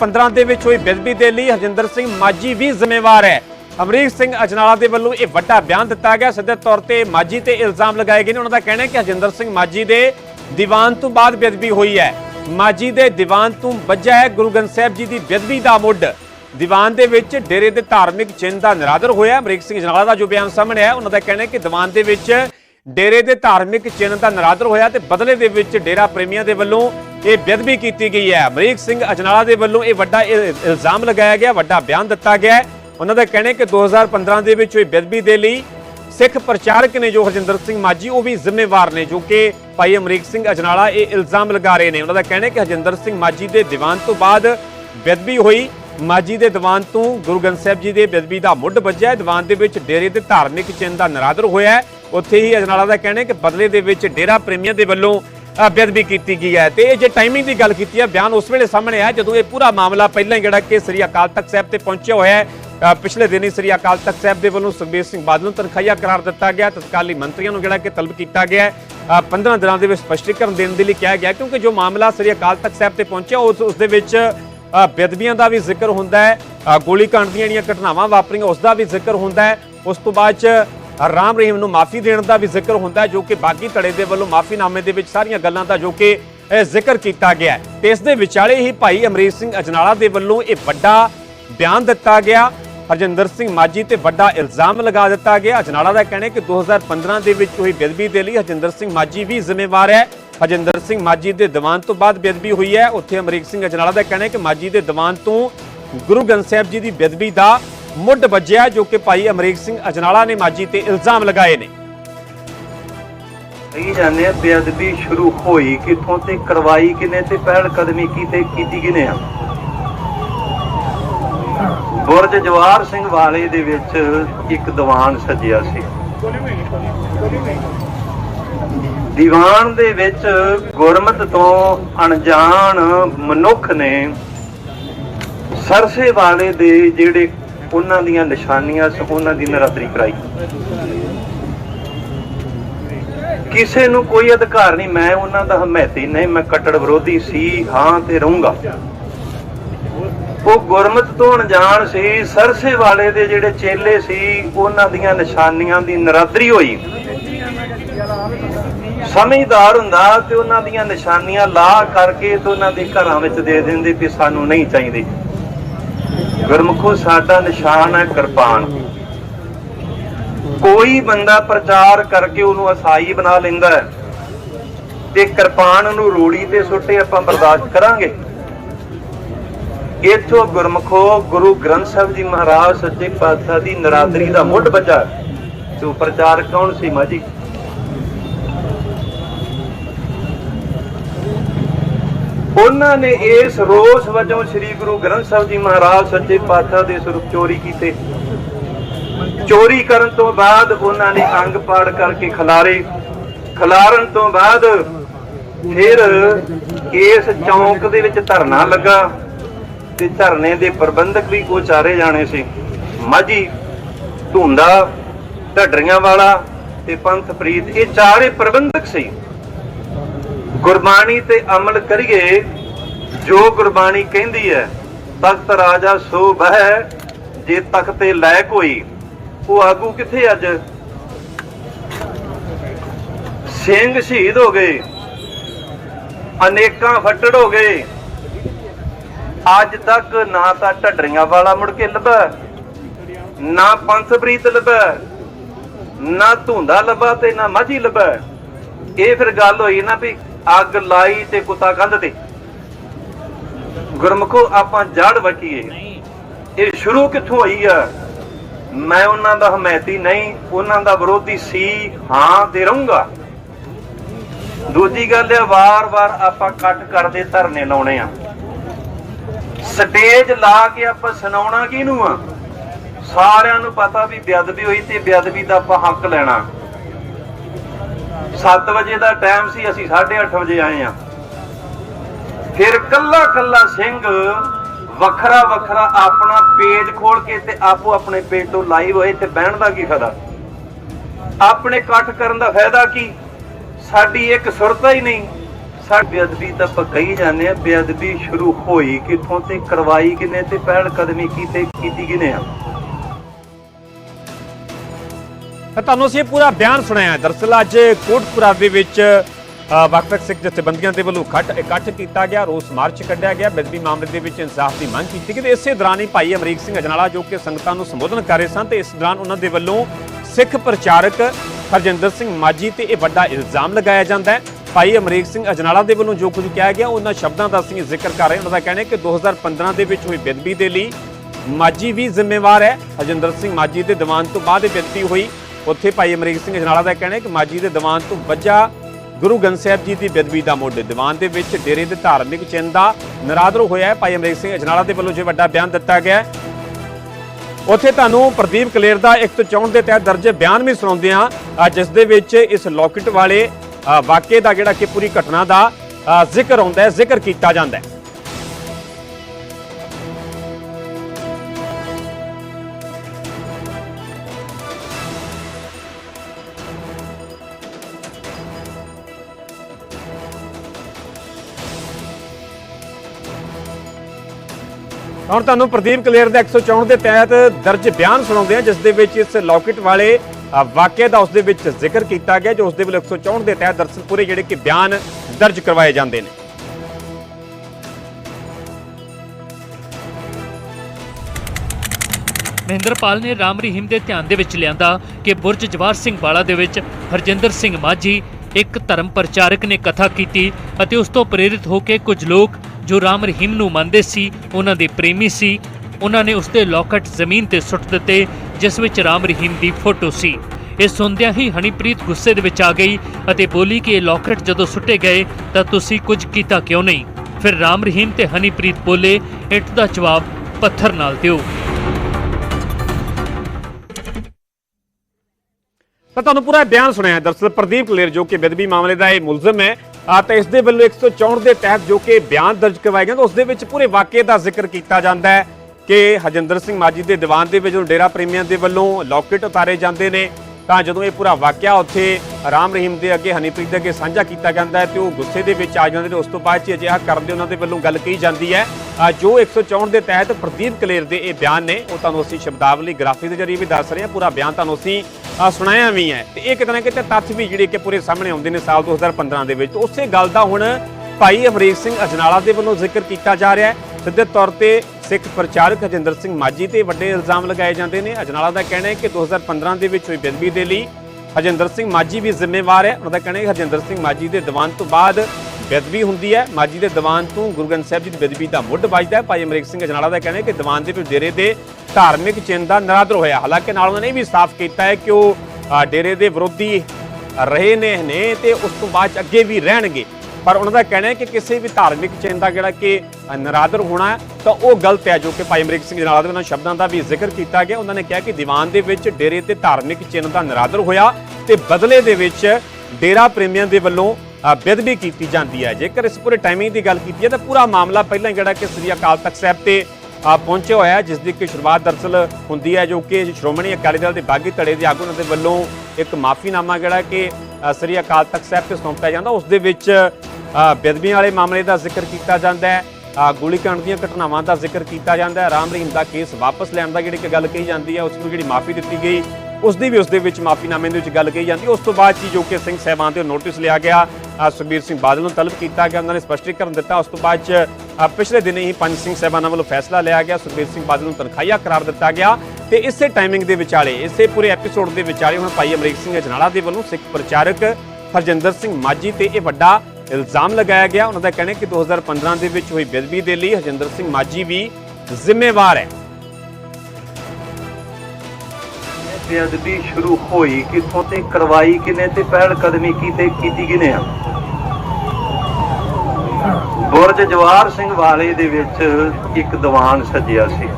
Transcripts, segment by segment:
15 ਦੇ ਵਿੱਚ ਹੋਈ ਬੇਅਦਬੀ ਦੇ ਲਈ ਹਰਜਿੰਦਰ ਸਿੰਘ ਮਾਜੀ ਵੀ ਜ਼ਿੰਮੇਵਾਰ ਹੈ। ਅਮਰੀਕ ਸਿੰਘ ਅਜਨਾਲਾ ਦੇ ਵੱਲੋਂ ਇਹ ਵੱਡਾ ਬਿਆਨ ਦਿੱਤਾ ਗਿਆ। ਸਿੱਧੇ ਤੌਰ ਤੇ ਮਾਜੀ ਤੇ ਇਲਜ਼ਾਮ ਲਗਾਏ ਗਏ ਨੇ। ਉਹਨਾਂ ਦਾ ਕਹਿਣਾ ਹੈ ਕਿ ਹਰਜਿੰਦਰ ਸਿੰਘ ਮਾਜੀ ਦੇ ਦੀਵਾਨ ਤੋਂ ਬਾਅਦ ਬੇਅਦਬੀ ਹੋਈ ਹੈ। ਮਾਜੀ ਦੇ ਦੀਵਾਨ ਤੋਂ ਵੱਜਾ ਹੈ। ਗੁਰੂ ਗ੍ਰੰਥ ਸਾਹਿਬ ਜੀ ਦੀ ਬੇਅਦਬੀ ਦਾ ਮੁੱਢ ਦੀਵਾਨ ਦੇ ਵਿੱਚ ਡੇਰੇ ਦੇ ਧਾਰਮਿਕ ਚਿੰਨ੍ਹ ਦਾ ਨਿਰਾਦਰ ਹੋਇਆ ਅਮਰੀਕ ਸਿੰਘ ਅਜਨਾਲਾ ਦਾ ਜੋ ਬਿਆਨ ਸਾਹਮਣੇ ਆਇਆ, ਉਹਨਾਂ ਦਾ ਕਹਿਣਾ ਹੈ ਕਿ ਦੀਵਾਨ ਦੇ ਵਿੱਚ ਡੇਰੇ ਦੇ ਧਾਰਮਿਕ ਚਿੰਨ੍ਹ ਦਾ ਨਿਰਾਦਰ ਹੋਇਆ ਤੇ ਬਦਲੇ ਦੇ ਵਿੱਚ ਡੇਰਾ ਪ੍ਰੇਮੀਆਂ ਦੇ ਵੱਲੋਂ ਇਹ ਬੇਅਦਬੀ ਕੀਤੀ ਗਈ ਹੈ। ਅਮਰੀਕ ਸਿੰਘ ਅਜਨਾਲਾ ਦੇ ਵੱਲੋਂ ਇਹ ਵੱਡਾ ਇਲਜ਼ਾਮ ਲਗਾਇਆ ਗਿਆ, ਵੱਡਾ ਬਿਆਨ ਦਿੱਤਾ ਗਿਆ ਉਹਨਾਂ ਦਾ ਕਹਿਣਾ ਕਿ 2015 ਦੇ ਵਿੱਚ ਹੋਈ ਬੇਅਦਬੀ ਦੇ ਲਈ ਸਿੱਖ ਪ੍ਰਚਾਰਕ ਨੇ ਜੋ ਹਰਜਿੰਦਰ ਸਿੰਘ ਮਾਜੀ ਉਹ ਵੀ ਜ਼ਿੰਮੇਵਾਰ ਨੇ, ਜੋ ਕਿ ਭਾਈ ਅਮਰੀਕ ਸਿੰਘ ਅਜਨਾਲਾ ਇਹ ਇਲਜ਼ਾਮ ਲਗਾ ਰਹੇ ਨੇ। ਉਹਨਾਂ ਦਾ ਕਹਿਣਾ ਕਿ ਹਰਜਿੰਦਰ ਸਿੰਘ ਮਾਜੀ ਦੇ ਦੀਵਾਨ ਤੋਂ ਬਾਅਦ ਬੇਅਦਬੀ ਹੋਈ। ਮਾਜੀ ਦੇ ਦੀਵਾਨ ਤੋਂ ਗੁਰੂ ਗ੍ਰੰਥ ਸਾਹਿਬ ਜੀ ਦੇ ਬੇਅਦਬੀ ਦਾ ਮੁੱਢ ਵੱਜਿਆ। ਦੀਵਾਨ ਦੇ ਵਿੱਚ ਡੇਰੇ ਦੇ ਧਾਰਮਿਕ ਚਿੰਨ੍ਹ ਦਾ ਨਿਰਾਦਰ ਹੋਇਆ ਉੱਥੇ ਹੀ ਅਜਨਾਲਾ ਦਾ ਕਹਿਣਾ ਕਿ ਬਦਲੇ ਦੇ ਵਿੱਚ ਡੇਰਾ ਪ੍ਰੇਮੀਆਂ ਦੇ ਵੱਲੋਂ ਬੇਅਦਬੀ ਕੀਤੀ ਗਈ ਹੈ। ਤੇ ਇਹ ਜੇ ਟਾਈਮਿੰਗ ਦੀ ਗੱਲ ਕੀਤੀ ਹੈ ਬਿਆਨ ਉਸ ਵੇਲੇ ਸਾਹਮਣੇ ਆਇਆ ਜਦੋਂ ਇਹ ਪੂਰਾ ਮਾਮਲਾ ਪਹਿਲਾਂ ਹੀ ਜਿਹੜਾ ਕਿ ਸ੍ਰੀ ਅਕਾਲ ਤਖਤ ਸਾਹਿਬ ਤੇ ਪਹੁੰਚਿਆ ਹੋਇਆ ਹੈ। ਅ, ਪਿਛਲੇ ਦਿਨੀ ਸ੍ਰੀ ਅਕਾਲ ਤਖਤ ਸਾਹਿਬ ਦੇ ਵੱਲੋਂ ਸੁਖਬੀਰ ਸਿੰਘ ਬਾਦਲ ਨੂੰ ਤਨਖਾਹੀਆ ਕਰਾਰ ਦਿੱਤਾ ਗਿਆ। ਤਤਕਾਲੀ ਮੰਤਰੀਆਂ ਨੂੰ ਜਿਹੜਾ ਕਿ ਤਲਬ ਕੀਤਾ ਗਿਆ ਹੈ। 15 ਦਿਨਾਂ ਦੇ ਵਿੱਚ ਸਪਸ਼ਟੀਕਰਨ ਦੇਣ ਦੇ ਲਈ ਕਿਹਾ ਗਿਆ ਕਿਉਂਕਿ ਜੋ ਮਾਮਲਾ ਸ੍ਰੀ ਅਕਾਲ ਤਖਤ ਸਾਹਿਬ ਤੇ ਪਹੁੰਚਿਆ ਉਸ ਉਸ ਦੇ ਵਿੱਚ ਅ, ਬੇਅਦਬੀਆਂ ਦਾ ਵੀ ਜ਼ਿਕਰ ਹੁੰਦਾ ਹੈ ਗੋਲੀकांड ਦੀਆਂ ਜਿਹੜੀਆਂ ਘਟਨਾਵਾਂ ਵਾਪਰੀਆਂ ਉਸ ਦਾ ਵੀ ਜ਼ਿਕਰ ਹੁੰਦਾ ਹੈ। ਉਸ ਤੋਂ ਬਾਅਦ ਚ ਰਾਮ ਰਹੀਮ ਨੂੰ ਮਾਫੀ ਦੇਣ ਦਾ ਵੀ ਜ਼ਿਕਰ ਹੁੰਦਾ ਜੋ ਕਿ ਬਾਗੀ ਧੜੇ ਦੇ ਵੱਲੋਂ ਮਾਫੀਨਾਮੇ ਦੇ ਵਿੱਚ ਸਾਰੀਆਂ ਗੱਲਾਂ ਦਾ ਜੋ ਕਿ ਅ, ਜ਼ਿਕਰ ਕੀਤਾ ਗਿਆ ਹੈ। ਤੇ ਇਸ ਦੇ ਵਿਚਾਲੇ ਹੀ ਭਾਈ ਅਮਰੀਕ ਸਿੰਘ ਅਜਨਾਲਾ ਦੇ ਵੱਲੋਂ ਇਹ ਵੱਡਾ ਬਿਆਨ ਦਿੱਤਾ ਗਿਆ। ਹਰਜਿੰਦਰ ਸਿੰਘ ਮਾਜੀ ਤੇ ਵੱਡਾ ਇਲਜ਼ਾਮ ਲਗਾ ਦਿੱਤਾ ਗਿਆ। ਅਜਨਾਲਾ ਦਾ ਕਹਿਣਾ ਹੈ ਕਿ 2015 ਦੇ ਵਿੱਚ ਹੋਈ ਬੇਅਦਬੀ ਦੇ ਲਈ ਹਰਜਿੰਦਰ ਸਿੰਘ ਮਾਜੀ ਵੀ ਜ਼ਿੰਮੇਵਾਰ ਹੈ। ਹਰਜਿੰਦਰ ਸਿੰਘ ਮਾਜੀ ਦੇ ਦੀਵਾਨ ਤੋਂ ਬਾਅਦ ਬੇਅਦਬੀ ਹੋਈ ਹੈ। ਉੱਥੇ ਅਮਰੀਕ ਸਿੰਘ ਅਜਨਾਲਾ ਦਾ ਕਹਿਣਾ ਹੈ ਕਿ ਮਾਜੀ ਦੇ ਦੀਵਾਨ ਤੋਂ ਗੁਰੂ ਗ੍ਰੰਥ ਸਾਹਿਬ ਜੀ ਦੀ ਬੇਅਦਬੀ ਦਾ ਮੁੱਢ ਵੱਜਿਆ ਜੋ ਕਿ ਭਾਈ ਅਮਰੀਕ ਸਿੰਘ ਅਜਨਾਲਾ ਨੇ ਮਾਜੀ ਤੇ ਇਲਜ਼ਾਮ ਲਗਾਏ ਨੇ। ਕਹੀ ਜਾਂਦੇ ਆ, ਬੇਅਦਬੀ ਸ਼ੁਰੂ ਹੋਈ, ਕਿੱਥੋਂ ਤੇ ਕਰਵਾਈ ਕਿਨੇ ਤੇ ਪਹਿਲ ਕਦਮੀ ਕੀਤੇ ਕੀਤੀ ਕਿਨੇ ਆ? ਬੁਰਜ ਜਵਾਰ ਸਿੰਘ ਵਾਲੇ ਦੇ ਵਿੱਚ ਇੱਕ ਦੀਵਾਨ ਸਜਿਆ ਸੀ। ਦੀਵਾਨ ਦੇ ਵਿੱਚ ਗੁਰਮਤ ਤੋਂ ਅਣਜਾਣ ਮਨੁੱਖ ਨੇ ਸਰਸੇ ਵਾਲੇ ਦੇ ਜਿਹੜੇ ਉਹਨਾਂ ਦੀਆਂ ਨਿਸ਼ਾਨੀਆਂ ਉਹਨਾਂ ਦੀ ਨਰਾਦਰੀ ਕਰਾਈ। ਕਿਸੇ ਨੂੰ ਕੋਈ ਅਧਿਕਾਰ ਨਹੀਂ, ਮੈਂ ਉਹਨਾਂ ਦਾ ਹਮਾਇਤੀ ਨਹੀਂ, ਮੈਂ ਕੱਟੜ ਵਿਰੋਧੀ ਸੀ, ਹਾਂ ਤੇ ਰਹੂੰਗਾ। ਉਹ ਗੁਰਮਤ ਤੋਂ ਅਣਜਾਣ ਸੀ, ਸਰਸੇ ਵਾਲੇ ਦੇ ਜਿਹੜੇ ਚੇਲੇ ਸੀ, ਉਹਨਾਂ ਦੀਆਂ ਨਿਸ਼ਾਨੀਆਂ ਦੀ ਨਰਾਦਰੀ ਹੋਈ। ਸਮਝਦਾਰ ਹੁੰਦਾ ਤੇ ਉਹਨਾਂ ਦੀਆਂ ਨਿਸ਼ਾਨੀਆਂ ਲਾ ਕਰਕੇ ਤੇ ਉਹਨਾਂ ਦੇ ਘਰਾਂ ਵਿੱਚ ਦੇ ਦਿੰਦੇ ਕਿ ਸਾਨੂੰ ਨਹੀਂ ਚਾਹੀਦੀ। ਗੁਰਮੁਖੋ ਸਾਡਾ ਨਿਸ਼ਾਨ ਹੈ ਕਿਰਪਾਨ। ਕੋਈ ਬੰਦਾ ਪ੍ਰਚਾਰ ਕਰਕੇ ਉਹਨੂੰ ਅਸਾਈ ਬਣਾ ਲੈਂਦਾ ਹੈ ਤੇ ਕਿਰਪਾਨ ਨੂੰ ਰੂੜੀ ਤੇ ਸੁੱਟੇ ਆਪਾਂ ਬਰਦਾਸ਼ਤ ਕਰਾਂਗੇ। ਇਥੋਂ ਗੁਰਮਖੋ ਗੁਰੂ ਗ੍ਰੰਥ ਸਾਹਿਬ ਜੀ ਮਹਾਰਾਜ ਸੱਚੇ ਪਾਤਸ਼ਾਹ ਦੀ ਨਰਾਦਰੀ ਦਾ ਮੁੱਢ ਬਚਾ। ਤੇ ਪ੍ਰਚਾਰ ਕੌਣ ਸੀ ਮਾਜੀ ਉਹਨਾਂ ਨੇ ਇਸ ਰੋਸ ਵਜੋਂ ਸ੍ਰੀ ਗੁਰੂ ਗ੍ਰੰਥ ਸਾਹਿਬ ਜੀ ਮਹਾਰਾਜ ਸੱਚੇ ਪਾਤਸ਼ਾਹ ਦੇ ਸਰੂਪ ਚੋਰੀ ਕੀਤੇ। ਚੋਰੀ ਕਰਨ ਤੋਂ ਬਾਅਦ ਉਹਨਾਂ ਨੇ ਅੰਗ ਪਾੜ ਕਰਕੇ ਖਲਾਰੇ। ਖਲਾਰਨ ਤੋਂ ਬਾਅਦ ਫਿਰ ਇਸ ਚੌਂਕ ਦੇ ਵਿੱਚ ਧਰਨਾ ਲੱਗਾ ਤੇ ਧਰਨੇ ਦੇ ਪ੍ਰਬੰਧਕ ਵੀ ਕੋ ਚਾਰੇ ਜਾਣੇ ਸੀ। ਮਾਝੀ ਧੁੰਦਾ, ਢੱਡਰੀਆਂ ਵਾਲਾ ਤੇ ਪੰਥ ਪ੍ਰੀਤ ਇਹ ਚਾਰੇ ਪ੍ਰਬੰਧਕ ਸੀ। ਗੁਰਬਾਣੀ ਤੇ ਅਮਲ ਕਰੀਏ, ਜੋ ਗੁਰਬਾਣੀ ਕਹਿੰਦੀ ਹੈ, ਤਖਤ ਰਾਜਾ ਸੋਭ ਬਹਿ ਜੇ ਤਖਤੇ ਤੇ ਲੈ ਕੋਈ ਉਹ ਆਗੂ ਕਿੱਥੇ ਅੱਜ? ਸਿੰਘ ਸ਼ਹੀਦ ਹੋ ਗਏ। ਅਨੇਕਾਂ ਫੱਟੜ ਹੋ ਗਏ। ਅੱਜ ਤੱਕ ਨਾ ਤਾਂ ਢੱਡਰੀਆਂ ਵਾਲਾ ਮੁੜ ਕੇ ਲੱਭਾ, ਨਾ ਪੰਥ ਪ੍ਰੀਤ ਲੱਭਾ, ਨਾ ਧੁੰਦਾ ਲੱਭਾ ਤੇ ਨਾ ਮਾਝੀ ਲੱਭਾ। ਇਹ ਫਿਰ ਗੱਲ ਹੋਈ ਨਾ ਵੀ ਅੱਗ ਲਾਈ ਤੇ ਕੁੱਤਾ ਕੰਧ ਤੇ। ਗੁਰਮਖੋ ਆਪਾਂ ਜੜ ਵਟੀਏ। ਇਹ ਸ਼ੁਰੂ ਕਿੱਥੋਂ ਹੋਈ ਆ? ਮੈਂ ਉਹਨਾਂ ਦਾ ਹਮਾਇਤੀ ਨਹੀਂ ਉਹਨਾਂ ਦਾ ਵਿਰੋਧੀ ਸੀ ਹਾਂ ਤੇ ਰਹੂੰਗਾ। ਦੂਜੀ ਗੱਲ ਹੈ ਵਾਰ-ਵਾਰ ਆਪਾਂ ਕੱਟ ਕਰਦੇ ਧਰਨੇ ਲਾਉਣੇ ਆ। ਸਟੇਜ ਲਾ ਕੇ ਆਪਾਂ ਸੁਣਾਉਣਾ ਕਿਹਨੂੰ ਆ? ਸਾਰਿਆਂ ਨੂੰ ਪਤਾ ਵੀ ਬੇਅਦਬੀ ਹੋਈ ਤੇ ਬੇਅਦਬੀ ਦਾ ਆਪਾਂ ਹੱਕ ਲੈਣਾ। 7 ਵਜੇ ਦਾ ਟਾਈਮ ਸੀ, ਅਸੀਂ 8:30 ਵਜੇ ਆਏ ਆ ਫਿਰ ਕੱਲਾ ਕੱਲਾ ਸਿੰਘ ਵੱਖਰਾ ਵੱਖਰਾ ਆਪਣਾ ਪੇਜ ਖੋਲ ਕੇ ਤੇ ਆਪੋ ਆਪਣੇ ਪੇਜ ਤੋਂ ਲਾਈਵ ਹੋਏ ਤੇ ਬਹਿਣ ਦਾ ਕੀ ਫਾਇਦਾ? ਆਪਣੇ ਇਕੱਠ ਕਰਨ ਦਾ ਫਾਇਦਾ ਕੀ? ਸਾਡੀ ਇੱਕ ਸੁਰਤਾ ਹੀ ਨਹੀਂ। ਸਾ ਬੇਅਦਬੀ ਤਾਂ ਆਪਾਂ ਕਹੀ ਜਾਂਦੇ ਆ ਬੇਅਦਬੀ ਸ਼ੁਰੂ ਹੋਈ ਕਿੱਥੋਂ ਤੇ ਕਰਵਾਈ ਕਿਨੇ ਤੇ ਪਹਿਲ ਕਦਮੀ ਕੀਤੇ ਕੀਤੀ ਕਿਨੇ ਆ? ਤਾਂ ਤੁਹਾਨੂੰ ਅਸੀਂ ਇਹ ਪੂਰਾ ਬਿਆਨ ਸੁਣਾਇਆ। ਦਰਸਲ ਅੱਜ ਕੋਟਪੁਰਾ ਦੇ ਵਿੱਚ ਅ, ਵੱਖ-ਵੱਖ ਸਿੱਖ ਜਥੇਬੰਦੀਆਂ ਦੇ ਵੱਲੋਂ ਇਕੱਠ ਇਕੱਠ ਕੀਤਾ ਗਿਆ ਰੋਸ ਮਾਰਚ ਕੱਢਿਆ ਗਿਆ। ਬੇਦਬੀ ਮਾਮਲੇ ਦੇ ਵਿੱਚ ਇਨਸਾਫ ਦੀ ਮੰਗ ਕੀਤੀ ਗਈ ਤੇ ਇਸੇ ਦੌਰਾਨ ਹੀ ਭਾਈ ਅਮਰੀਕ ਸਿੰਘ ਅਜਨਾਲਾ ਜੋ ਕਿ ਸੰਗਤਾਂ ਨੂੰ ਸੰਬੋਧਨ ਕਰ ਰਹੇ ਸਨ ਤੇ ਇਸ ਦੌਰਾਨ ਉਹਨਾਂ ਦੇ ਵੱਲੋਂ ਸਿੱਖ ਪ੍ਰਚਾਰਕ ਹਰਜਿੰਦਰ ਸਿੰਘ ਮਾਜੀ ਤੇ ਇਹ ਵੱਡਾ ਇਲਜ਼ਾਮ ਲਗਾਇਆ ਜਾਂਦਾ ਹੈ। ਭਾਈ ਅਮਰੀਕ ਸਿੰਘ ਅਜਨਾਲਾ ਦੇ ਵੱਲੋਂ ਜੋ ਕੁਝ ਕਿਹਾ ਗਿਆ ਉਹਨਾਂ ਸ਼ਬਦਾਂ ਦਾ ਅਸੀਂ ਜ਼ਿਕਰ ਕਰ ਰਹੇ ਹਾਂ। ਉਹਨਾਂ ਦਾ ਕਹਿਣਾ ਹੈ ਕਿ 2015 ਦੇ ਵਿੱਚ ਹੋਈ ਬੇਦਬੀ ਦੇ ਲਈ ਮਾਜੀ ਵੀ ਜ਼ਿੰਮੇਵਾਰ ਹੈ। ਹਰਜਿੰਦਰ ਸਿੰਘ ਮਾਜੀ ਦੇ ਦੀਵਾਨ ਤੋਂ ਬਾਅਦ ਇਹ ਬੇਦਬੀ ਹੋਈ। ਉੱਥੇ ਭਾਈ ਅਮਰੀਕ ਸਿੰਘ ਅਜਨਾਲਾ ਦਾ ਕਹਿਣਾ ਹੈ ਕਿ ਮਾਜੀ ਦੇ ਦੀਵਾਨ ਤੋਂ ਵੱਜਾ ਗੁਰੂ ਗ੍ਰੰਥ ਸਾਹਿਬ ਜੀ ਦੀ ਬੇਦਬੀ ਦਾ ਮੁੱਢ। ਦੀਵਾਨ ਦੇ ਵਿੱਚ ਡੇਰੇ ਦੇ ਧਾਰਮਿਕ ਚਿੰਨ੍ਹ ਦਾ ਨਰਾਦਰ ਹੋਇਆ ਹੈ। ਭਾਈ ਅਮਰੀਕ ਸਿੰਘ ਅਜਨਾਲਾ ਦੇ ਵੱਲੋਂ ਜੇ ਵੱਡਾ ਬਿਆਨ ਦਿੱਤਾ ਗਿਆ ਉੱਥੇ ਤੁਹਾਨੂੰ ਪ੍ਰਦੀਪ ਕਲੇਰ ਦਾ 164 ਦੇ ਤਹਿਤ ਦਰਜ ਬਿਆਨ ਵੀ ਸੁਣਾਉਂਦੇ ਹਾਂ। ਅ, ਜਿਸ ਦੇ ਵਿੱਚ ਇਸ ਲੌਕਟ ਵਾਲੇ ਅ, ਦਾ ਜਿਹੜਾ ਕਿ ਪੂਰੀ ਘਟਨਾ ਦਾ ਜ਼ਿਕਰ ਹੁੰਦਾ ਹੈ ਜ਼ਿਕਰ ਕੀਤਾ ਜਾਂਦਾ ਹੈ। ਹੁਣ ਤੁਹਾਨੂੰ ਪ੍ਰਦੀਪ ਕਲੇਰ ਦੇ 164 ਦੇ ਤਹਿਤ ਦਰਜ ਬਿਆਨ ਸੁਣਾਉਂਦੇ ਹਾਂ ਜਿਸ ਦੇ ਵਿੱਚ ਇਸ ਲੌਕਟ ਵਾਲੇ ਅ, ਦਾ ਉਸ ਦੇ ਵਿੱਚ ਜ਼ਿਕਰ ਕੀਤਾ ਗਿਆ ਜੋ ਉਸ ਦੇ ਵੱਲੋਂ 164 ਦੇ ਤਹਿਤ ਦਰਸਲ ਪੂਰੇ ਜਿਹੜੇ ਕਿ ਬਿਆਨ ਦਰਜ ਕਰਵਾਏ ਜਾਂਦੇ ਨੇ। ਮਹਿੰਦਰਪਾਲ ਨੇ ਰਾਮ ਰਹੀਮ ਦੇ ਧਿਆਨ ਦੇ ਵਿੱਚ ਲਿਆਂਦਾ ਕਿ ਬੁਰਜ ਜਵਾਰ ਸਿੰਘ ਵਾਲਾ ਦੇ ਵਿੱਚ ਹਰਜਿੰਦਰ ਸਿੰਘ ਮਾਝੀ ਇੱਕ ਧਰਮ ਪ੍ਰਚਾਰਕ ਨੇ ਕਥਾ ਕੀਤੀ ਅਤੇ ਉਸ ਤੋਂ ਪ੍ਰੇਰਿਤ ਹੋ ਕੇ ਕੁਝ ਲੋਕ ਜੋ ਰਾਮ ਰਹੀਮ ਨੂੰ ਮੰਨਦੇ ਸੀ, ਉਹਨਾਂ ਦੇ ਪ੍ਰੇਮੀ ਸੀ। ਉਹਨਾਂ ਨੇ ਉਸ ਦੇ ਲੋਕਟ ਜ਼ਮੀਨ ਤੇ ਸੁੱਟ ਦਿੱਤੇ, ਜਿਸ ਵਿੱਚ ਰਾਮ ਰਹੀਮ ਦੀ ਫੋਟੋ ਸੀ। ਇਹ ਸੁਣਦਿਆਂ ਹੀ ਹਨੀਪ੍ਰੀਤ ਗੁੱਸੇ ਦੇ ਵਿੱਚ ਆ ਗਈ ਅਤੇ ਬੋਲੀ ਕਿ ਇਹ ਲੋਕਟ ਜਦੋਂ ਸੁੱਟੇ ਗਏ, ਤਾਂ ਤੁਸੀਂ ਕੁਝ ਕੀਤਾ ਕਿਉਂ ਨਹੀਂ? ਫਿਰ ਰਾਮ ਰਹੀਮ ਤੇ ਹਨੀਪ੍ਰੀਤ ਬੋਲੇ, ਇੱਟ ਦਾ ਜਵਾਬ ਪੱਥਰ ਨਾਲ ਦਿਓ। ਤਾਂ ਤੁਹਾਨੂੰ ਪੂਰਾ ਬਿਆਨ ਸੁਣਾਇਆ ਦਰਸਲ ਪ੍ਰਦੀਪ ਕਲੇਰ, ਜੋ ਕਿ ਬੇਦਬੀ ਮਾਮਲੇ ਦਾ ਇਹ ਮੁਲਜ਼ਮ ਹੈ, ਆ ਤਾਂ ਇਸ ਦੇ ਵੱਲੋਂ 164 ਦੇ ਤਹਿਤ ਜੋ ਕਿ ਬਿਆਨ ਦਰਜ ਕਰਵਾਏ ਗਏ ਤਾਂ ਉਸ ਦੇ ਵਿੱਚ ਪੂਰੇ ਵਾਕਿਏ ਦਾ ਜ਼ਿਕਰ ਕੀਤਾ ਜਾਂਦਾ ਹੈ ਕਿ ਹਜਿੰਦਰ ਸਿੰਘ ਮਾਜੀ ਦੇ ਦੀਵਾਨ ਦੇ ਵਿੱਚ ਡੇਰਾ ਪ੍ਰੇਮੀਆਂ ਦੇ ਵੱਲੋਂ ਲੌਕਟ ਉਤਾਰੇ ਜਾਂਦੇ ਨੇ ਤਾਂ ਜਦੋਂ ਇਹ ਪੂਰਾ ਵਾਕਿਆ ਉੱਥੇ ਰਾਮ ਰਹੀਮ ਦੇ ਅੱਗੇ ਹਨੀਪ੍ਰੀਤ ਦੇ ਅੱਗੇ ਸਾਂਝਾ ਕੀਤਾ ਜਾਂਦਾ ਹੈ ਤੇ ਉਹ ਗੁੱਸੇ ਦੇ ਵਿੱਚ ਆ ਜਾਂਦੇ ਨੇ ਉਸ ਤੋਂ ਬਾਅਦ 'ਚ ਅਜਿਹਾ ਕਰਨ ਦੇ ਉਹਨਾਂ ਦੇ ਵੱਲੋਂ ਗੱਲ ਕਹੀ ਜਾਂਦੀ ਹੈ। ਅ, ਜੋ 164 ਦੇ ਤਹਿਤ ਪ੍ਰਦੀਪ ਕਲੇਰ ਦੇ ਇਹ ਬਿਆਨ ਨੇ ਉਹ ਤੁਹਾਨੂੰ ਅਸੀਂ ਸ਼ਬਦਾਵਲੀ ਗ੍ਰਾਫੀ ਦੇ ਜ਼ਰੀਏ ਵੀ ਦੱਸ ਰਹੇ ਹਾਂ ਪੂਰਾ ਬਿਆਨ ਤੁਹਾਨੂੰ ਅਸੀਂ ਸੁਣਾਇਆ ਵੀ ਹੈ। ਤੇ ਇਹ ਕਿਤੇ ਨਾ ਕਿਤੇ ਤੱਥ ਵੀ ਜਿਹੜੇ ਕਿ ਪੂਰੇ ਸਾਹਮਣੇ ਆਉਂਦੇ ਨੇ ਸਾਲ 2015 ਦੇ ਵਿੱਚ। ਉਸੇ ਗੱਲ ਦਾ ਹੁਣ ਭਾਈ ਅਮਰੀਕ ਸਿੰਘ ਅਜਨਾਲਾ ਦੇ ਵੱਲੋਂ ਜ਼ਿਕਰ ਕੀਤਾ ਜਾ ਰਿਹਾ ਹੈ। ਸਿੱਧੇ ਤੌਰ ਤੇ ਸਿੱਖ ਪ੍ਰਚਾਰਕ ਹਜਿੰਦਰ ਸਿੰਘ ਮਾਜੀ ਤੇ ਵੱਡੇ ਇਲਜ਼ਾਮ ਲਗਾਏ ਜਾਂਦੇ ਨੇ। ਅਜਨਾਲਾ ਦਾ ਕਹਿਣਾ ਹੈ ਕਿ 2015 ਦੇ ਵਿੱਚ ਹੋਈ ਬੇਦਬੀ ਦੇ ਲਈ ਹਜਿੰਦਰ ਸਿੰਘ ਮਾਜੀ ਵੀ ਜ਼ਿੰਮੇਵਾਰ ਹੈ। ਉਹਨਾਂ ਦਾ ਕਹਿਣਾ ਹੈ ਕਿ ਹਰਜਿੰਦਰ ਸਿੰਘ ਮਾਜੀ ਦੇ ਦੀਵਾਨ ਤੋਂ ਬਾਅਦ ਬੇਦਬੀ ਹੁੰਦੀ ਹੈ। ਮਾਜੀ ਦੇ ਦੀਵਾਨ ਤੋਂ ਗੁਰੂ ਗ੍ਰੰਥ ਸਾਹਿਬ ਜੀ ਦੀ ਬੇਦਬੀ ਦਾ ਮੁੱਢ ਵੱਜਦਾ ਹੈ। ਭਾਈ ਅਮਰੀਕ ਸਿੰਘ ਅਜਨਾਲਾ ਦਾ ਕਹਿਣਾ ਹੈ ਕਿ ਦੀਵਾਨ ਦੇ ਵਿੱਚ ਡੇਰੇ ਦੇ ਧਾਰਮਿਕ ਚਿੰਨ੍ਹ ਦਾ ਨਰਾਦਰ ਹੋਇਆ। ਹਾਲਾਂਕਿ ਨਾਲ ਉਹਨਾਂ ਨੇ ਇਹ ਵੀ ਸਾਫ਼ ਕੀਤਾ ਹੈ ਕਿ ਉਹ ਡੇਰੇ ਦੇ ਵਿਰੋਧੀ ਰਹੇ ਨੇ ਨੇ ਤੇ ਉਸ ਤੋਂ ਬਾਅਦ 'ਚ ਅੱਗੇ ਵੀ ਰਹਿਣਗੇ। ਪਰ ਉਹਨਾਂ ਦਾ ਕਹਿਣਾ ਹੈ ਕਿ ਕਿਸੇ ਵੀ ਧਾਰਮਿਕ ਚਿੰਨ੍ਹ ਦਾ ਜਿਹੜਾ ਕਿ ਅ, ਨਰਾਦਰ ਹੋਣਾ ਤਾਂ ਉਹ ਗਲਤ ਹੈ ਜੋ ਕਿ ਭਾਈ ਅਮਰੀਕ ਸਿੰਘ ਜਨਾਲਾ ਦੇ ਉਹਨਾਂ ਸ਼ਬਦਾਂ ਦਾ ਵੀ ਜ਼ਿਕਰ ਕੀਤਾ ਗਿਆ। ਉਹਨਾਂ ਨੇ ਕਿਹਾ ਕਿ ਦੀਵਾਨ ਦੇ ਵਿੱਚ ਡੇਰੇ ਤੇ ਧਾਰਮਿਕ ਚਿੰਨ੍ਹ ਦਾ ਨਰਾਦਰ ਹੋਇਆ ਤੇ ਬਦਲੇ ਦੇ ਵਿੱਚ ਡੇਰਾ ਪ੍ਰੇਮੀਆਂ ਦੇ ਵੱਲੋਂ ਬੇਦਬੀ ਕੀਤੀ ਜਾਂਦੀ ਹੈ। ਜੇਕਰ ਇਸ ਪੂਰੇ ਟਾਈਮਿੰਗ ਦੀ ਗੱਲ ਕੀਤੀ ਹੈ ਤਾਂ ਪੂਰਾ ਮਾਮਲਾ ਪਹਿਲਾਂ ਜਿਹੜਾ ਕਿ ਸ੍ਰੀ ਅਕਾਲ ਤਖਤ ਸਾਹਿਬ ਤੇ ਪਹੁੰਚਿਆ ਹੋਇਆ ਹੈ ਜਿਸ ਦੀ ਕਿ ਸ਼ੁਰੂਆਤ ਦਰਸਲ ਹੁੰਦੀ ਹੈ ਜੋ ਕਿ ਸ਼੍ਰੋਮਣੀ ਅਕਾਲੀ ਦਲ ਦੇ ਬਾਗੀ ਧੜੇ ਦੇ ਆਗੂ ਦੇ ਵੱਲੋਂ ਇੱਕ ਮਾਫੀਨਾਮਾ ਜਿਹੜਾ ਕਿ ਸ੍ਰੀ ਅਕਾਲ ਤਖਤ ਸਾਹਿਬ ਤੇ ਸੌਂਪਿਆ ਜਾਂਦਾ। ਉਸ ਦੇ ਵਿੱਚ ਅ, ਬੇਅਦਬੀਆਂ ਵਾਲੇ ਮਾਮਲੇ ਦਾ ਜ਼ਿਕਰ ਕੀਤਾ ਜਾਂਦਾ ਹੈ। ਗੋਲੀकांड ਦੀਆਂ ਘਟਨਾਵਾਂ ਦਾ ਜ਼ਿਕਰ ਕੀਤਾ ਜਾਂਦਾ ਹੈ। ਰਾਮ ਰਹੀਮ ਦਾ ਕੇਸ ਵਾਪਸ ਲੈਣ ਦਾ ਜਿਹੜੀ ਕਿ ਗੱਲ ਕਹੀ ਜਾਂਦੀ ਹੈ ਉਸ ਨੂੰ ਜਿਹੜੀ ਮਾਫੀ ਦਿੱਤੀ ਗਈ ਉਸ ਦੀ ਵੀ ਉਸ ਦੇ ਵਿੱਚ ਮਾਫੀਨਾਮੇ ਦੇ ਵਿੱਚ ਗੱਲ ਕਹੀ ਜਾਂਦੀ। ਉਸ ਤੋਂ ਬਾਅਦ ਜੀ ਜੋ ਕਿ ਸਿੰਘ ਸਾਹਿਬਾਨ ਤੇ ਨੋਟਿਸ ਲਿਆ ਗਿਆ ਸੁਖਬੀਰ ਸਿੰਘ ਬਾਦਲ ਨੂੰ ਤਲਬ ਕੀਤਾ ਗਿਆ ਉਹਨਾਂ ਨੇ ਸਪਸ਼ਟੀਕਰਨ ਦਿੱਤਾ। ਉਸ ਤੋਂ ਬਾਅਦ ਚ ਪਿਛਲੇ ਦਿਨ ਹੀ ਪੰਜ ਸਿੰਘ ਸਾਹਿਬਾਨਾਂ ਵੱਲੋਂ ਫੈਸਲਾ ਲਿਆ ਗਿਆ ਸੁਖਬੀਰ ਸਿੰਘ ਬਾਦਲ ਨੂੰ ਤਨਖਾਹੀਆ ਕਰਾਰ ਦਿੱਤਾ ਗਿਆ। ਤੇ ਇਸੇ ਟਾਈਮਿੰਗ ਦੇ ਵਿਚਾਲੇ ਇਸੇ ਪੂਰੇ ਐਪੀਸੋਡ ਦੇ ਵਿਚਾਲੇ ਹੁਣ ਭਾਈ ਅਮਰੀਕ ਸਿੰਘ ਅਜਨਾਲਾ ਦੇ ਵੱਲੋਂ ਸਿੱਖ ਪ੍ਰਚਾਰਕ ਹਰਜਿੰਦਰ ਸਿੰਘ ਮਾਜੀ ਤੇ ਇਹ ਵੱਡਾ ਇਲਜ਼ਾਮ ਲਗਾਇਆ ਗਿਆ। ਉਹਨਾਂ ਦਾ ਕਹਿਣਾ ਕਿ 2015 ਦੇ ਵਿੱਚ ਹੋਈ ਬੇਦਬੀ ਦੇ ਲਈ ਹਰਜਿੰਦਰ ਸਿੰਘ ਮਾਜੀ ਵੀ ਜ਼ਿੰਮੇਵਾਰ ਹੈ। ਬੇਅਦਬੀ ਸ਼ੁਰੂ ਹੋਈ। ਕਿੱਥੋਂ ਤੇ ਕਰਵਾਈ ਕਿਨੇ ਤੇ ਪਹਿਲ ਕਦਮੀ ਕੀਤੇ ਕੀਤੀ ਕਿਨੇ ਆ? ਬੁਰਜ ਜਵਾਰ ਸਿੰਘ ਵਾਲੇ ਦੇ ਵਿੱਚ ਇੱਕ ਦੀਵਾਨ ਸਜਿਆ ਸੀ।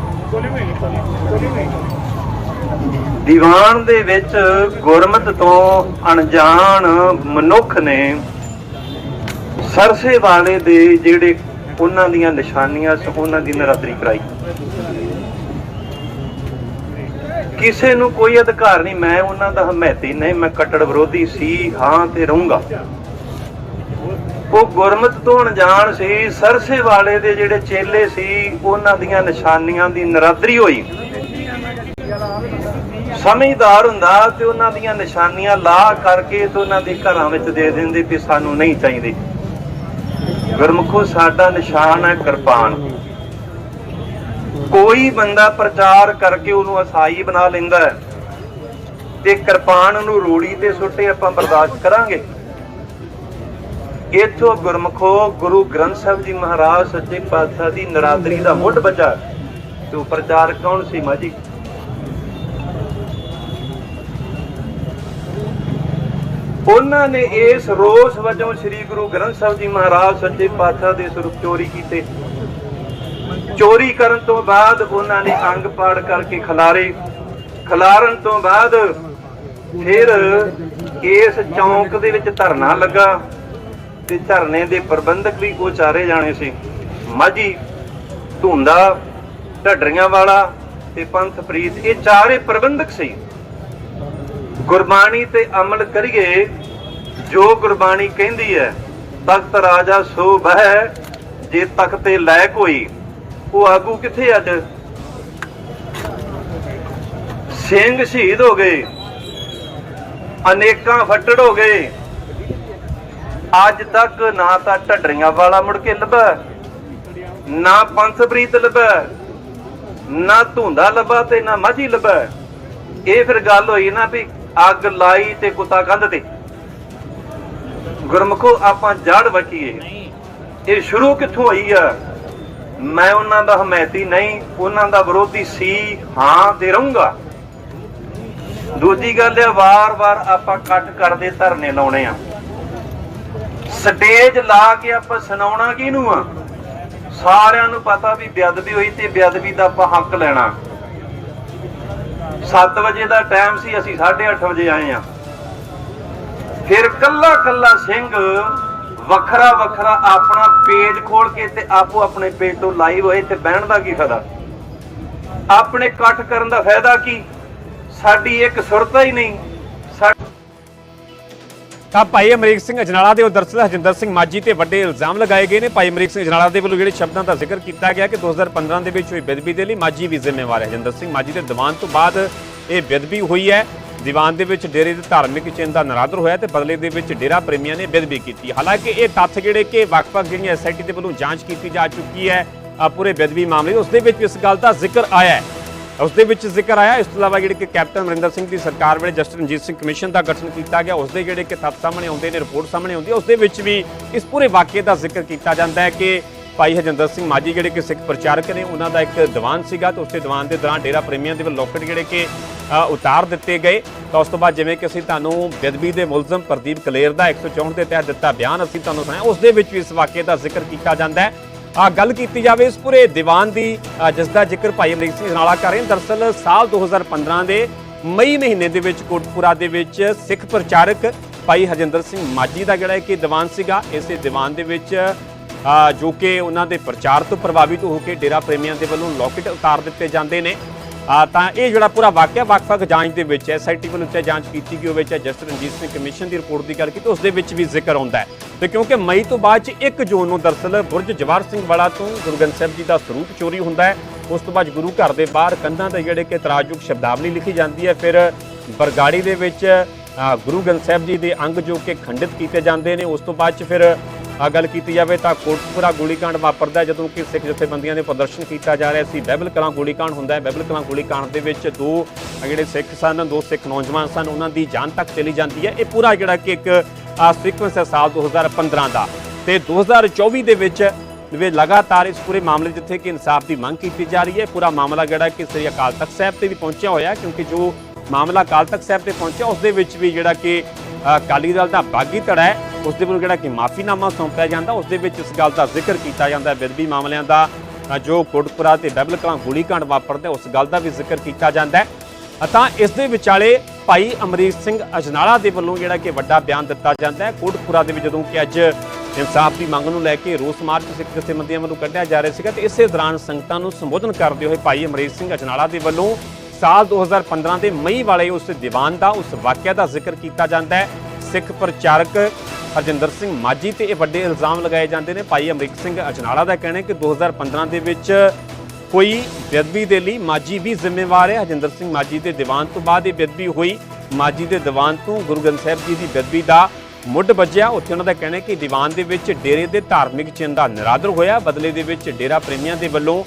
ਦੀਵਾਨ ਦੇ ਵਿੱਚ ਗੁਰਮਤ ਤੋਂ ਅਣਜਾਣ ਮਨੁੱਖ ਨੇ ਸਰਸੇ ਵਾਲੇ ਦੇ ਜਿਹੜੇ ਉਹਨਾਂ ਦੀਆਂ ਨਿਸ਼ਾਨੀਆਂ ਸੀ ਉਹਨਾਂ ਦੀ ਨਰਾਦਰੀ ਕਰਾਈ। ਕਿਸੇ ਨੂੰ ਕੋਈ ਅਧਿਕਾਰ ਨਹੀਂ, ਮੈਂ ਉਹਨਾਂ ਦਾ ਹਮਾਇਤੀ ਨਹੀਂ, ਮੈਂ ਕੱਟੜ ਵਿਰੋਧੀ ਸੀ, ਹਾਂ ਤੇ ਰਹੂੰਗਾ। ਉਹ ਗੁਰਮਤ ਤੋਂ ਅਣਜਾਣ ਸੀ ਸਰਸੇ ਵਾਲੇ ਦੇ ਜਿਹੜੇ ਚੇਲੇ ਸੀ, ਉਹਨਾਂ ਦੀਆਂ ਨਿਸ਼ਾਨੀਆਂ ਦੀ ਨਰਾਦਰੀ ਹੋਈ। ਸਮਝਦਾਰ ਹੁੰਦਾ ਤੇ ਉਹਨਾਂ ਦੀਆਂ ਨਿਸ਼ਾਨੀਆਂ ਲਾ ਕਰਕੇ ਤੇ ਉਹਨਾਂ ਦੇ ਘਰਾਂ ਵਿੱਚ ਦੇ ਦਿੰਦੇ ਵੀ ਸਾਨੂੰ ਨਹੀਂ ਚਾਹੀਦੇ। ਗੁਰਮੁਖੋ, ਸਾਡਾ ਨਿਸ਼ਾਨ ਹੈ ਕਿਰਪਾਨ। ਕੋਈ ਬੰਦਾ ਪ੍ਰਚਾਰ ਕਰਕੇ ਉਹਨੂੰ ਅਸਾਈ ਬਣਾ ਲੈਂਦਾ ਹੈ ਤੇ ਕਿਰਪਾਨ ਨੂੰ ਰੋੜੀ ਤੇ ਸੁੱਟੇ ਆਪਾਂ ਬਰਦਾਸ਼ਤ ਕਰਾਂਗੇ। ਇਥੋਂ ਗੁਰਮਖੋ, ਗੁਰੂ ਗ੍ਰੰਥ ਸਾਹਿਬ ਜੀ ਮਹਾਰਾਜ, ਸੱਚੇ ਪਾਤਸ਼ਾਹ ਦੀ ਨਰਾਦਰੀ ਦਾ ਮੁੱਢ ਬਚਾ। ਤੇ ਪ੍ਰਚਾਰ ਕੌਣ ਸੀ ਮਾਜੀ ਉਹਨਾਂ ਨੇ ਇਸ ਰੋਸ ਵਜੋਂ ਸ੍ਰੀ ਗੁਰੂ ਗ੍ਰੰਥ ਸਾਹਿਬ ਜੀ ਮਹਾਰਾਜ ਸੱਚੇ ਪਾਤਸ਼ਾਹ ਦੇ ਸਰੂਪ ਚੋਰੀ ਕੀਤੇ। ਚੋਰੀ ਕਰਨ ਤੋਂ ਬਾਅਦ ਉਹਨਾਂ ਨੇ ਅੰਗ ਪਾੜ ਕਰਕੇ ਖਲਾਰੇ। ਖਲਾਰਨ ਤੋਂ ਬਾਅਦ ਫਿਰ ਇਸ ਚੌਂਕ ਦੇ ਵਿੱਚ ਧਰਨਾ ਲੱਗਾ ਤੇ ਧਰਨੇ ਦੇ ਪ੍ਰਬੰਧਕ ਵੀ ਉਹ ਚਾਰੇ ਜਾਣੇ ਸੀ। ਮਾਝੀ, ਧੁੰਦਾ, ਢੱਡਰੀਆਂ ਵਾਲਾ ਤੇ ਪੰਥ ਪ੍ਰੀਤ ਇਹ ਚਾਰੇ ਪ੍ਰਬੰਧਕ ਸੀ। ਗੁਰਬਾਣੀ ਤੇ ਅਮਲ ਕਰੀਏ, ਜੋ ਗੁਰਬਾਣੀ ਕਹਿੰਦੀ ਹੈ, ਤਖਤ ਰਾਜਾ ਸੋ ਬਹਿ ਜੇ ਤਖਤ ਤੇ ਲੈ ਕੋਈ ਉਹ ਆਗੂ ਕਿੱਥੇ ਅੱਜ? ਸਿੰਘ ਸ਼ਹੀਦ ਹੋ ਗਏ। ਅਨੇਕਾਂ ਫੱਟੜ ਹੋ ਗਏ। ਅੱਜ ਤੱਕ ਨਾ ਤਾਂ ਢੱਡਰੀਆਂ ਵਾਲਾ ਮੁੜ ਕੇ ਲੱਭਾ, ਨਾ ਪੰਥ ਪ੍ਰੀਤ ਲੱਭਾ, ਨਾ ਧੁੰਦਾ ਲੱਭਾ ਤੇ ਨਾ ਮਾਝੀ ਲੱਭਾ। ਇਹ ਫਿਰ ਗੱਲ ਹੋਈ ਨਾ ਵੀ ਅੱਗ ਲਾਈ ਤੇ ਕੁੱਤਾ ਕੰਧ ਤੇ। ਗੁਰਮਖੋ, ਆਪਾਂ ਜੜ ਵਟੀਏ। ਇਹ ਸ਼ੁਰੂ ਕਿੱਥੋਂ ਹੋਈ ਆ? ਮੈਂ ਉਹਨਾਂ ਦਾ ਹਮਾਇਤੀ ਨਹੀਂ, ਉਹਨਾਂ ਦਾ ਵਿਰੋਧੀ ਸੀ, ਹਾਂ, ਤੇ ਰਹੂੰਗਾ। ਦੂਜੀ ਗੱਲ ਹੈ ਵਾਰ-ਵਾਰ ਆਪਾਂ ਕੱਟ ਕਰਦੇ ਧਰਨੇ ਲਾਉਣੇ ਆ। ਸਟੇਜ ਲਾ ਕੇ ਆਪਾਂ ਸੁਣਾਉਣਾ ਕਿਹਨੂੰ ਆ? ਸਾਰਿਆਂ ਨੂੰ ਪਤਾ ਵੀ ਬੇਅਦਬੀ ਹੋਈ ਤੇ ਬੇਅਦਬੀ ਦਾ ਆਪਾਂ ਹੱਕ ਲੈਣਾ। 7 ਵਜੇ ਦਾ ਟਾਈਮ ਸੀ, ਅਸੀਂ 8:30 ਵਜੇ ਆਏ ਆ ਫਿਰ ਕੱਲਾ ਕੱਲਾ ਸਿੰਘ ਵੱਖਰਾ ਵੱਖਰਾ ਆਪਣਾ ਪੇਜ ਖੋਲ ਕੇ ਤੇ ਆਪੋ ਆਪਣੇ ਪੇਜ ਤੋਂ ਲਾਈਵ ਹੋਏ ਤੇ ਬਹਿਣ ਦਾ ਕੀ ਫਾਇਦਾ? ਆਪਣੇ ਇਕੱਠ ਕਰਨ ਦਾ ਫਾਇਦਾ ਕੀ? ਸਾਡੀ ਇੱਕ ਸੁਰਤਾ ਹੀ ਨਹੀਂ। ਤਾਂ ਭਾਈ ਅਮਰੀਕ ਸਿੰਘ ਅਜਨਾਲਾ ਦੇ ਉਹ ਦਰਅਸਲ ਹਰਜਿੰਦਰ ਸਿੰਘ ਮਾਜੀ ਤੇ ਵੱਡੇ ਇਲਜ਼ਾਮ ਲਗਾਏ ਗਏ ਨੇ। ਭਾਈ ਅਮਰੀਕ ਸਿੰਘ ਅਜਨਾਲਾ ਦੇ ਵੱਲੋਂ ਜਿਹੜੇ ਸ਼ਬਦਾਂ ਦਾ ਜ਼ਿਕਰ ਕੀਤਾ ਗਿਆ ਕਿ 2015 ਦੇ ਵਿੱਚ ਹੋਈ ਬੇਦਬੀ ਦੇ ਲਈ ਮਾਜੀ ਵੀ ਜ਼ਿੰਮੇਵਾਰ ਹੈ। ਹਰਜਿੰਦਰ ਸਿੰਘ ਮਾਜੀ ਦੇ ਦੀਵਾਨ ਤੋਂ ਬਾਅਦ ਇਹ ਬੇਦਬੀ ਹੋਈ ਹੈ। ਦੀਵਾਨ ਦੇ ਵਿੱਚ ਡੇਰੇ ਦੇ ਧਾਰਮਿਕ ਚਿੰਨ੍ਹ ਦਾ ਨਰਾਦਰ ਹੋਇਆ ਤੇ ਬਦਲੇ ਦੇ ਵਿੱਚ ਡੇਰਾ ਪ੍ਰੇਮੀਆਂ ਨੇ ਬੇਦਬੀ ਕੀਤੀ। ਹਾਲਾਂਕਿ ਇਹ ਤੱਥ ਜਿਹੜੇ ਕਿ ਵੱਖ-ਵੱਖ ਜਿਹੜੀਆਂ ਐਸਆਈਟੀ ਦੇ ਵੱਲੋਂ ਜਾਂਚ ਕੀਤੀ ਜਾ ਚੁੱਕੀ ਹੈ ਪੂਰੇ ਬੇਦਬੀ ਮਾਮਲੇ ਉਸ ਦੇ ਵਿੱਚ ਇਸ ਗੱਲ ਦਾ ਜ਼ਿਕਰ ਆਇਆ ਹੈ। ਉਸ ਦੇ ਵਿੱਚ ਜ਼ਿਕਰ ਆਇਆ, ਇਸ ਤੋਂ ਇਲਾਵਾ ਜਿਹੜੇ ਕਿ ਕੈਪਟਨ ਅਮਰਿੰਦਰ ਸਿੰਘ ਦੀ ਸਰਕਾਰ ਵੇਲੇ ਜਸਟਿਸ ਰਣਜੀਤ ਸਿੰਘ ਕਮਿਸ਼ਨ ਦਾ ਗਠਨ ਕੀਤਾ ਗਿਆ ਉਸ ਦੇ ਜਿਹੜੇ ਕਿ ਤੱਥ ਸਾਹਮਣੇ ਆਉਂਦੇ ਨੇ, ਰਿਪੋਰਟ ਸਾਹਮਣੇ ਆਉਂਦੀ ਹੈ ਉਸ ਦੇ ਵਿੱਚ ਵੀ ਇਸ ਪੂਰੇ ਵਾਕਿਏ ਦਾ ਜ਼ਿਕਰ ਕੀਤਾ ਜਾਂਦਾ ਹੈ ਕਿ ਭਾਈ ਹਜਿੰਦਰ ਸਿੰਘ ਮਾਜੀ ਜਿਹੜੇ ਕਿ ਸਿੱਖ ਪ੍ਰਚਾਰਕ ਨੇ, ਉਹਨਾਂ ਦਾ ਇੱਕ ਦੀਵਾਨ ਸੀਗਾ ਤੇ ਉਸੇ ਦੀਵਾਨ ਦੇ ਦੌਰਾਨ ਡੇਰਾ ਪ੍ਰੇਮੀਆਂ ਦੇ ਵੱਲ ਲੋਕਟ ਜਿਹੜੇ ਕਿ ਉਤਾਰ ਦਿੱਤੇ ਗਏ। ਤਾਂ ਉਸ ਤੋਂ ਬਾਅਦ ਜਿਵੇਂ ਕਿ ਅਸੀਂ ਤੁਹਾਨੂੰ ਬੇਦਬੀ ਦੇ ਮੁਲਜ਼ਮ ਪ੍ਰਦੀਪ ਕਲੇਰ ਦਾ 164 ਦੇ ਤਹਿਤ ਦਿੱਤਾ ਬਿਆਨ ਅਸੀਂ ਤੁਹਾਨੂੰ ਸੁਣਾਇਆ ਉਸ ਦੇ ਵਿੱਚ ਵੀ ਇਸ ਵਾਕਿਏ ਦਾ ਜ਼ਿਕਰ ਕੀਤਾ ਜਾਂਦਾ ਹੈ। ਆ ਗੱਲ ਕੀਤੀ ਜਾਵੇ ਇਸ ਪੂਰੇ ਦੀਵਾਨ ਦੀ ਅ, ਜਿਸ ਦਾ ਜ਼ਿਕਰ ਭਾਈ ਅਮਰੀਕ ਸਿੰਘ ਨਾਲਾ ਕਰ ਰਹੇ ਹਨ ਦਰਅਸਲ ਸਾਲ 2015 ਦੇ ਮਈ ਮਹੀਨੇ ਦੇ ਵਿੱਚ ਕੋਟਪੁਰਾ ਦੇ ਵਿੱਚ ਸਿੱਖ ਪ੍ਰਚਾਰਕ ਭਾਈ ਹਰਜਿੰਦਰ ਸਿੰਘ ਮਾਜੀ ਦਾ ਜਿਹੜਾ ਕਿ ਦੀਵਾਨ ਸੀਗਾ ਇਸੇ ਦੀਵਾਨ ਦੇ ਵਿੱਚ ਜੋ ਕਿ ਉਹਨਾਂ ਦੇ ਪ੍ਰਚਾਰ ਤੋਂ ਪ੍ਰਭਾਵਿਤ ਹੋ ਕੇ ਡੇਰਾ ਪ੍ਰੇਮੀਆਂ ਦੇ ਵੱਲੋਂ ਲੋਕਟ ਉਤਾਰ ਦਿੱਤੇ ਜਾਂਦੇ ਨੇ। ਤਾਂ ਇਹ ਜਿਹੜਾ ਪੂਰਾ ਵਾਕਿਆ ਵੱਖ-ਵੱਖ ਜਾਂਚ ਦੇ ਵਿੱਚ ਐਸਆਈਟੀ ਵੱਲੋਂ ਚਾਹੇ ਜਾਂਚ ਕੀਤੀ ਗਈ ਹੋਵੇ ਚਾਹੇ ਜਸਟਿਸ ਰਣਜੀਤ ਸਿੰਘ ਕਮਿਸ਼ਨ ਦੀ ਰਿਪੋਰਟ ਦੀ ਗੱਲ ਕੀਤੀ, ਉਸ ਦੇ ਵਿੱਚ ਵੀ ਜ਼ਿਕਰ ਆਉਂਦਾ ਹੈ। ਤੇ ਕਿਉਂਕਿ ਮਈ ਤੋਂ ਬਾਅਦ ਚ 1 ਜੂਨ ਨੂੰ ਦਰਸਲ ਬੁਰਜ ਜਵਾਰ ਸਿੰਘ ਵਾਲਾ ਤੋਂ ਗੁਰੂ ਗ੍ਰੰਥ ਸਾਹਿਬ ਜੀ ਦਾ ਸਰੂਪ ਚੋਰੀ ਹੁੰਦਾ ਹੈ। ਉਸ ਤੋਂ ਬਾਅਦ ਗੁਰੂ ਘਰ ਦੇ ਬਾਹਰ ਕੰਧਾਂ ਤੇ ਜਿਹੜੇ ਕਿ ਤਰਾਜੁਕ ਸ਼ਬਦਾਵਲੀ ਲਿਖੀ ਜਾਂਦੀ ਹੈ। ਫਿਰ ਬਰਗਾੜੀ ਦੇ ਵਿੱਚ ਗੁਰੂ ਗ੍ਰੰਥ ਸਾਹਿਬ ਜੀ ਦੇ ਅੰਗ ਜੋ ਕਿ ਖੰਡਿਤ ਕੀਤੇ ਜਾਂਦੇ ਨੇ, ਉਸ ਤੋਂ ਬਾਅਦ ਚ ਫਿਰ ਆ ਗੱਲ ਕੀਤੀ ਜਾਵੇ ਤਾਂ ਕੋਟਪੁਰਾ ਗੋਲੀकांड ਵਾਪਰਦਾ ਜਦੋਂ ਕਿ ਸਿੱਖ ਜਥੇਬੰਦੀਆਂ ਦੇ ਪ੍ਰਦਰਸ਼ਨ ਕੀਤਾ ਜਾ ਰਿਹਾ ਸੀ ਬਹਿਬਲ ਕਲਾਂ ਗੋਲੀकांड ਹੁੰਦਾ ਹੈ। ਬਹਿਬਲ ਕਲਾਂ ਗੋਲੀकांड ਦੇ ਵਿੱਚ ਦੋ ਜਿਹੜੇ ਸਿੱਖ ਸਨ, ਦੋ ਸਿੱਖ ਨੌਜਵਾਨ ਸਨ, ਉਹਨਾਂ ਦੀ ਜਾਨ ਤੱਕ ਚਲੀ ਜਾਂਦੀ ਹੈ। ਇਹ ਪੂਰਾ ਜਿਹੜਾ ਕਿ ਇੱਕ ਸੀਕੁਐਂਸ ਹੈ ਸਾਲ 2015 ਦਾ। ਤੇ 2024 ਦੇ ਵਿੱਚ ਵੇ ਲਗਾਤਾਰ ਇਸ ਪੂਰੇ ਮਾਮਲੇ ਜਿੱਥੇ ਕਿ ਇਨਸਾਫ ਦੀ ਮੰਗ ਕੀਤੀ ਜਾ ਰਹੀ ਹੈ। ਪੂਰਾ ਮਾਮਲਾ ਜਿਹੜਾ ਕਿ ਸ੍ਰੀ ਅਕਾਲ ਤਖਤ ਸਾਹਿਬ ਤੇ ਵੀ ਪਹੁੰਚਿਆ ਹੋਇਆ ਕਿਉਂਕਿ ਜੋ ਮਾਮਲਾ ਅਕਾਲ ਤਖਤ ਸਾਹਿਬ ਤੇ ਪਹੁੰਚਿਆ, ਉਸ ਦੇ ਵਿੱਚ ਵੀ ਜਿਹੜਾ ਕਿ ਅਕਾਲੀ ਦਲ ਦਾ ਬਾਗੀ ਧੜਾ ਹੈ। ਉਸ ਦੇ ਵੱਲੋਂ ਜਿਹੜਾ ਕਿ ਮਾਫੀਨਾਮਾ ਸੌਂਪਿਆ ਜਾਂਦਾ ਉਸ ਦੇ ਵਿੱਚ ਇਸ ਗੱਲ ਦਾ ਜ਼ਿਕਰ ਕੀਤਾ ਜਾਂਦਾ ਹੈ। ਮਾਮਲਿਆਂ ਦਾ ਜੋ ਕੋਟਪੁਰਾ ਤੇ ਬੈਬਲ ਕਲਾਂ ਗੋਲੀकांड ਵਾਪਰਦਾ ਉਸ ਗੱਲ ਦਾ ਵੀ ਜ਼ਿਕਰ ਕੀਤਾ ਜਾਂਦਾ ਹੈ। ਤਾਂ ਇਸ ਦੇ ਵਿਚਾਲੇ ਭਾਈ ਅਮਰੀਕ ਸਿੰਘ ਅਜਨਾਲਾ ਦੇ ਵੱਲੋਂ ਜਿਹੜਾ ਕਿ ਵੱਡਾ ਬਿਆਨ ਦਿੱਤਾ ਜਾਂਦਾ ਹੈ। ਕੋਟਪੁਰਾ ਦੇ ਵਿੱਚ ਜਦੋਂ ਕਿ ਅੱਜ ਇਨਸਾਫ ਦੀ ਮੰਗ ਨੂੰ ਲੈ ਕੇ ਰੋਸ ਮਾਰਚ ਸਿੱਖ ਜਥੇਬੰਦੀਆਂ ਵੱਲੋਂ ਕੱਢਿਆ ਜਾ ਰਿਹਾ ਸੀਗਾ, ਤੇ ਇਸੇ ਦੌਰਾਨ ਸੰਗਤਾਂ ਨੂੰ ਸੰਬੋਧਨ ਕਰਦੇ ਹੋਏ ਭਾਈ ਅਮਰੀਕ ਸਿੰਘ ਅਜਨਾਲਾ ਦੇ ਵੱਲੋਂ ਸਾਲ 2015 ਦੇ ਮਈ ਵਾਲੇ ਉਸ ਦੀਵਾਨ ਦਾ, ਉਸ ਵਾਕਿਆ ਦਾ ਜ਼ਿਕਰ ਕੀਤਾ ਜਾਂਦਾ ਹੈ। ਸਿੱਖ ਪ੍ਰਚਾਰਕ ਹਰਜਿੰਦਰ ਸਿੰਘ ਮਾਜੀ ਤੇ ਇਹ ਵੱਡੇ ਇਲਜ਼ਾਮ ਲਗਾਏ ਜਾਂਦੇ ਨੇ। ਭਾਈ ਅਮਰੀਕ ਸਿੰਘ ਅਜਨਾਲਾ ਦਾ ਕਹਿਣਾ ਹੈ ਕਿ 2015 ਦੇ ਵਿੱਚ ਕੋਈ ਬੇਅਦਬੀ ਦੇ ਲਈ ਮਾਜੀ ਵੀ ਜ਼ਿੰਮੇਵਾਰ ਹੈ। ਹਰਜਿੰਦਰ ਸਿੰਘ ਮਾਜੀ ਦੇ ਦੀਵਾਨ ਤੋਂ ਬਾਅਦ ਇਹ ਬੇਅਦਬੀ ਹੋਈ। ਮਾਜੀ ਦੇ ਦੀਵਾਨ ਤੋਂ ਗੁਰੂ ਗ੍ਰੰਥ ਸਾਹਿਬ ਜੀ ਦੀ ਬੇਅਦਬੀ ਦਾ ਮੁੱਢ ਵੱਜਿਆ। ਉੱਥੇ ਉਹਨਾਂ ਦਾ ਕਹਿਣਾ ਹੈ ਕਿ ਦੀਵਾਨ ਦੇ ਵਿੱਚ ਡੇਰੇ ਦੇ ਧਾਰਮਿਕ ਚਿੰਨ੍ਹ ਦਾ ਨਿਰਾਦਰ ਹੋਇਆ। ਬਦਲੇ ਦੇ ਵਿੱਚ ਡੇਰਾ ਪ੍ਰੇਮੀਆਂ ਦੇ ਵੱਲੋਂ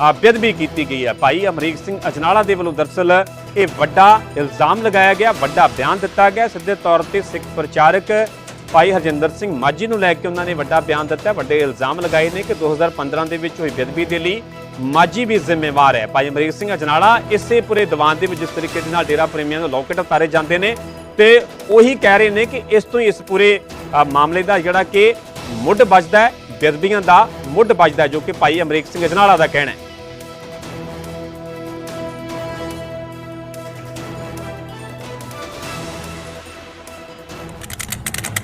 ਆ ਬੇਅਦਬੀ ਕੀਤੀ ਗਈ ਹੈ। ਭਾਈ ਅਮਰੀਕ ਸਿੰਘ ਅਜਨਾਲਾ ਦੇ ਵੱਲੋਂ ਦਰਸਲ ਇਹ ਵੱਡਾ ਇਲਜ਼ਾਮ ਲਗਾਇਆ ਗਿਆ, ਵੱਡਾ ਬਿਆਨ ਦਿੱਤਾ ਗਿਆ। ਸਿੱਧੇ ਤੌਰ ਤੇ ਸਿੱਖ ਪ੍ਰਚਾਰਕ ਭਾਈ ਹਰਜਿੰਦਰ ਸਿੰਘ ਮਾਜੀ ਨੂੰ ਲੈ ਕੇ ਉਹਨਾਂ ਨੇ ਵੱਡਾ ਬਿਆਨ ਦਿੱਤਾ। ਵੱਡੇ ਇਲਜ਼ਾਮ ਲਗਾਏ ਨੇ ਕਿ 2015 ਦੇ ਵਿੱਚ ਹੋਈ ਬੇਅਦਬੀ ਦੇ ਲਈ ਮਾਜੀ ਵੀ ਜ਼ਿੰਮੇਵਾਰ ਹੈ। ਭਾਈ ਅਮਰੀਕ ਸਿੰਘ ਅਜਨਾਲਾ ਇਸੇ ਪੂਰੇ ਦੀਵਾਨ ਦੇ ਵਿੱਚ ਜਿਸ ਤਰੀਕੇ ਦੇ ਨਾਲ ਡੇਰਾ ਪ੍ਰੇਮੀਆਂ ਨੂੰ ਲੋਕਟ ਉਤਾਰੇ ਜਾਂਦੇ ਨੇ ਤੇ ਉਹੀ ਕਹਿ ਰਹੇ ਨੇ ਕਿ ਇਸ ਤੋਂ ਹੀ ਇਸ ਪੂਰੇ ਮਾਮਲੇ ਦਾ ਜਿਹੜਾ ਕਿ ਮੁੱਢ ਵੱਜਦਾ ਹੈ, ਬੇਅਦਬੀਆਂ ਦਾ ਮੁੱਢ ਵੱਜਦਾ ਜੋ ਕਿ ਭਾਈ ਅਮਰੀਕ ਸਿੰਘ ਅਜਨਾਲਾ ਦਾ ਕਹਿਣਾ ਹੈ।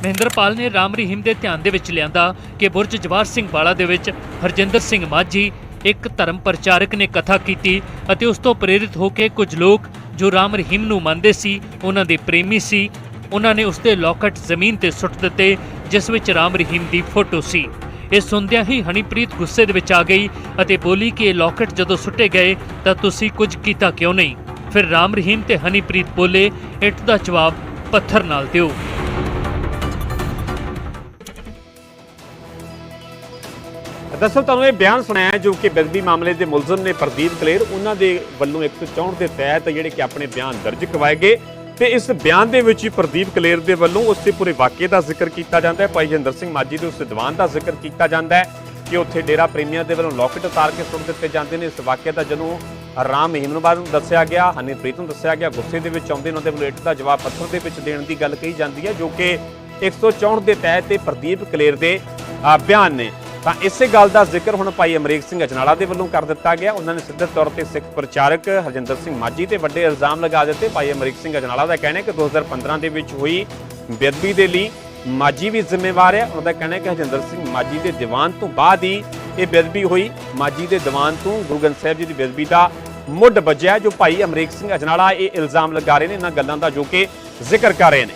ਮਹਿੰਦਰਪਾਲ ਨੇ ਰਾਮ ਰਹੀਮ ਦੇ ਧਿਆਨ ਦੇ ਵਿੱਚ ਲਿਆਂਦਾ ਕਿ ਬੁਰਜ ਜਵਾਰ ਸਿੰਘ ਵਾਲਾ ਦੇ ਵਿੱਚ ਹਰਜਿੰਦਰ ਸਿੰਘ ਮਾਝੀ ਇੱਕ ਧਰਮ ਪ੍ਰਚਾਰਕ ਨੇ ਕਥਾ ਕੀਤੀ ਅਤੇ ਉਸ ਤੋਂ ਪ੍ਰੇਰਿਤ ਹੋ ਕੇ ਕੁਝ ਲੋਕ ਜੋ ਰਾਮ ਰਹੀਮ ਨੂੰ ਮੰਨਦੇ ਸੀ, ਉਹਨਾਂ ਦੇ ਪ੍ਰੇਮੀ ਸੀ, ਉਹਨਾਂ ਨੇ ਉਸ ਦੇ ਲੋਕਟ ਜ਼ਮੀਨ ਤੇ ਸੁੱਟ ਦਿੱਤੇ, ਜਿਸ ਵਿੱਚ ਰਾਮ ਰਹੀਮ ਦੀ ਫੋਟੋ ਸੀ। ਇਹ ਸੁਣਦਿਆਂ ਹੀ ਹਨੀਪ੍ਰੀਤ ਗੁੱਸੇ ਦੇ ਵਿੱਚ ਆ ਗਈ ਅਤੇ ਬੋਲੀ ਕਿ ਇਹ ਲੋਕਟ ਜਦੋਂ ਸੁੱਟੇ ਗਏ ਤਾਂ ਤੁਸੀਂ ਕੁਝ ਕੀਤਾ ਕਿਉਂ ਨਹੀਂ? ਫਿਰ ਰਾਮ ਰਹੀਮ ਤੇ ਹਨੀਪ੍ਰੀਤ ਬੋਲੇ, ਇੱਟ ਦਾ ਜਵਾਬ ਪੱਥਰ ਨਾਲ ਦਿਓ। ਦਰਅਸਲ ਤੁਹਾਨੂੰ ਇਹ ਬਿਆਨ ਸੁਣਾਇਆ ਜੋ ਕਿ ਬੇਅਦਬੀ ਮਾਮਲੇ ਦੇ ਮੁਲਜ਼ਮ ਨੇ ਪ੍ਰਦੀਪ ਕਲੇਰ, ਉਹਨਾਂ ਦੇ ਵੱਲੋਂ 164 ਦੇ ਤਹਿਤ ਜਿਹੜੇ ਕਿ ਆਪਣੇ ਬਿਆਨ ਦਰਜ ਕਰਵਾਏ ਗਏ ਤੇ ਇਸ ਬਿਆਨ ਦੇ ਵਿੱਚ ਹੀ ਪ੍ਰਦੀਪ ਕਲੇਰ ਦੇ ਵੱਲੋਂ ਉਸ ਦੇ ਪੂਰੇ ਵਾਕਿਏ ਦਾ ਜ਼ਿਕਰ ਕੀਤਾ ਜਾਂਦਾ ਹੈ। ਭਾਈ ਜਿੰਦਰ ਸਿੰਘ ਮਾਜੀ ਦੇ ਉਸ ਦੀਵਾਨ ਦਾ ਜ਼ਿਕਰ ਕੀਤਾ ਜਾਂਦਾ ਹੈ ਕਿ ਉੱਥੇ ਡੇਰਾ ਪ੍ਰੇਮੀਆਂ ਦੇ ਵੱਲੋਂ ਲੋਕਟ ਉਤਾਰ ਕੇ ਸੁੱਟ ਦਿੱਤੇ ਜਾਂਦੇ ਨੇ। ਇਸ ਵਾਕਿਏ ਦਾ ਜਦੋਂ ਰਾਮ ਮਹੀਮ ਨੂੰ ਨੂੰ ਦੱਸਿਆ ਗਿਆ ਹਨੀਪ੍ਰੀਤ ਨੂੰ ਦੱਸਿਆ ਗਿਆ, ਗੁੱਸੇ ਦੇ ਵਿੱਚ ਆਉਂਦੇ ਉਹਨਾਂ ਦੇ ਵੱਲੋਂ ਇੱਟ ਦਾ ਜਵਾਬ ਪੱਥਰ ਦੇ ਵਿੱਚ ਦੇਣ ਦੀ ਗੱਲ ਕਹੀ ਜਾਂਦੀ ਹੈ, ਜੋ ਕਿ 164 ਦੇ ਤਹਿਤ ਤੇ ਪ੍ਰਦੀਪ ਕਲੇਰ ਦੇ ਬਿਆਨ ਨੇ। ਤਾਂ ਇਸੇ ਗੱਲ ਦਾ ਜ਼ਿਕਰ ਹੁਣ ਭਾਈ ਅਮਰੀਕ ਸਿੰਘ ਅਜਨਾਲਾ ਦੇ ਵੱਲੋਂ ਕਰ ਦਿੱਤਾ ਗਿਆ। ਉਹਨਾਂ ਨੇ ਸਿੱਧੇ ਤੌਰ ਤੇ ਸਿੱਖ ਪ੍ਰਚਾਰਕ ਹਰਜਿੰਦਰ ਸਿੰਘ ਮਾਜੀ ਤੇ ਵੱਡੇ ਇਲਜ਼ਾਮ ਲਗਾ ਦਿੱਤੇ। ਭਾਈ ਅਮਰੀਕ ਸਿੰਘ ਅਜਨਾਲਾ ਦਾ ਕਹਿਣਾ ਹੈ ਕਿ 2015 ਦੇ ਵਿੱਚ ਹੋਈ ਬੇਅਦਬੀ ਦੇ ਲਈ ਮਾਜੀ ਵੀ ਜ਼ਿੰਮੇਵਾਰ ਹੈ। ਉਹਨਾਂ ਦਾ ਕਹਿਣਾ ਹੈ ਕਿ ਹਰਜਿੰਦਰ ਸਿੰਘ ਮਾਜੀ ਦੇ ਦੀਵਾਨ ਤੋਂ ਬਾਅਦ ਹੀ ਇਹ ਬੇਅਦਬੀ ਹੋਈ। ਮਾਜੀ ਦੇ ਦੀਵਾਨ ਤੋਂ ਗੁਰੂ ਗ੍ਰੰਥ ਸਾਹਿਬ ਜੀ ਦੀ ਬੇਅਦਬੀ ਦਾ ਮੁੱਢ ਵੱਜਿਆ ਜੋ ਭਾਈ ਅਮਰੀਕ ਸਿੰਘ ਅਜਨਾਲਾ ਇਹ ਇਲਜ਼ਾਮ ਲਗਾ ਰਹੇ ਨੇ। ਇਹਨਾਂ ਗੱਲਾਂ ਦਾ ਜੋ ਕਿ ਜ਼ਿਕਰ ਕਰ ਰਹੇ ਨੇ।